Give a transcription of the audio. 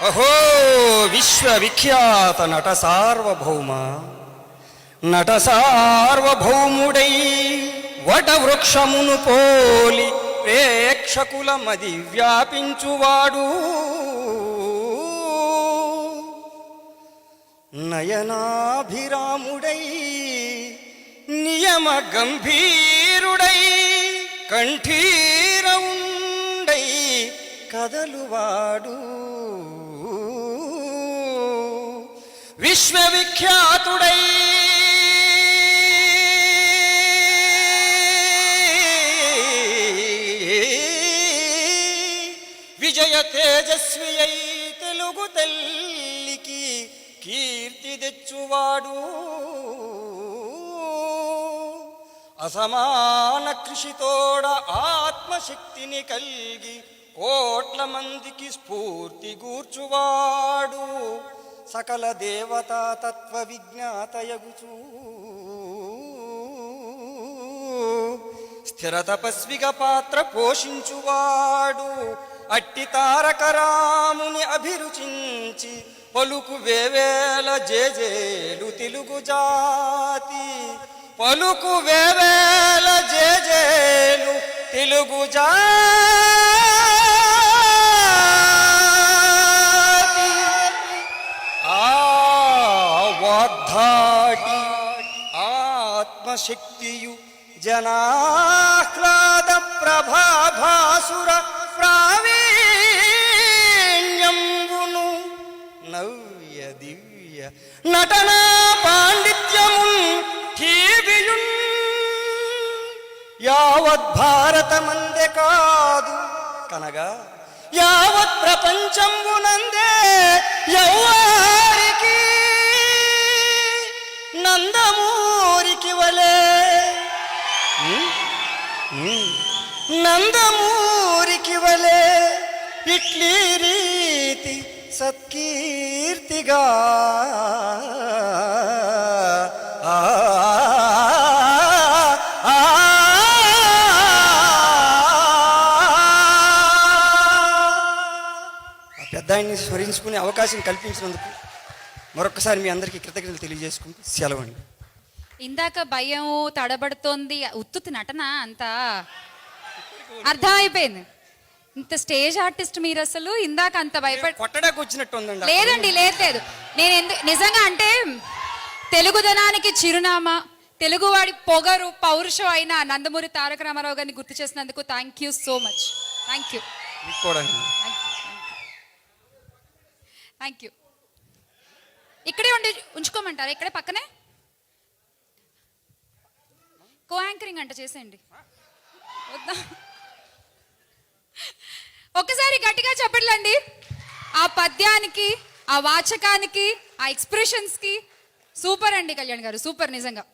అహో విశ్వవిఖ్యాత నట సార్వభౌమ. నట సార్వభౌముడై వటవృక్షమును పోలి ప్రేక్షకుల మది వ్యాపించువాడు. నయనాభిరాముడై నియమ గంభీరుడై కంఠీరవుండై కదలువాడు. విశ్వవిఖ్యాతుడై. విజయ తేజస్వి అయి తెలుగు తల్లికి కీర్తి తెచ్చువాడు. అసమాన కృషితోడ ఆత్మశక్తిని కలిగి కోట్ల మందికి స్ఫూర్తి గూర్చువాడు. సకల దేవతా తత్వ విజ్ఞాతయగుచూ స్థిర తపస్విగా పాత్ర పోషించువాడు అట్టి తారకరాముని అభిరుచించి పలుకు వేవేల జేజేలు తెలుగు జాతి. పలుకు వేవేల జేజేలు తెలుగు జాతి. వాగ్ధాటి ఆత్మశక్తియు జనాహ్లాద ప్రభాభాసుర ప్రావీణ్యంబును నవ్య దివ్య నటనా పాండిత్యమున్ ఠీవియున్. యావత్ భారతమందే కాదు. కనగా యావత్ ప్రపంచంబునందే యౌవ నందమూరికి వలే ఇట్లీ రీతి సత్కీర్తిగా ఆ, ఆ స్మరించుకునే అవకాశం కల్పించినందుకు మరొకసారి మీ అందరికీ కృతజ్ఞతలు తెలియజేసుకుంటూ సెలవండి ఇందాక భయం తడబడుతోంది. ఉత్తుతి నటన అంత? అర్థమైపోయింది. ఇంత స్టేజ్ ఆర్టిస్ట్ మీరు అసలు? ఇందాక అంత భయపడి కొట్టడానికి వచ్చినట్టు ఉందండి లేదండి లేదు లేదు. నేను ఎందుకు నిజంగా అంటే తెలుగుదనానికి చిరునామా తెలుగువాడి పొగరు పౌరుషం అయిన నందమూరి తారక రామారావు గారిని గుర్తు చేసినందుకు thank you so much thank you. Thank you ఇక్కడే ఉండి ఉంచుకోమంటారా? ఇక్కడే పక్కనే? కో యాంకరింగ్ అంట చేసేయండి. వద్దా? ఒక్కసారి గట్టిగా చెప్పట్లండి. ఆ పద్యానికి ఆ వాచకానికి ఆ ఎక్స్ప్రెషన్స్కి సూపర్ అండి కళ్యాణ్ గారు సూపర్ నిజంగా.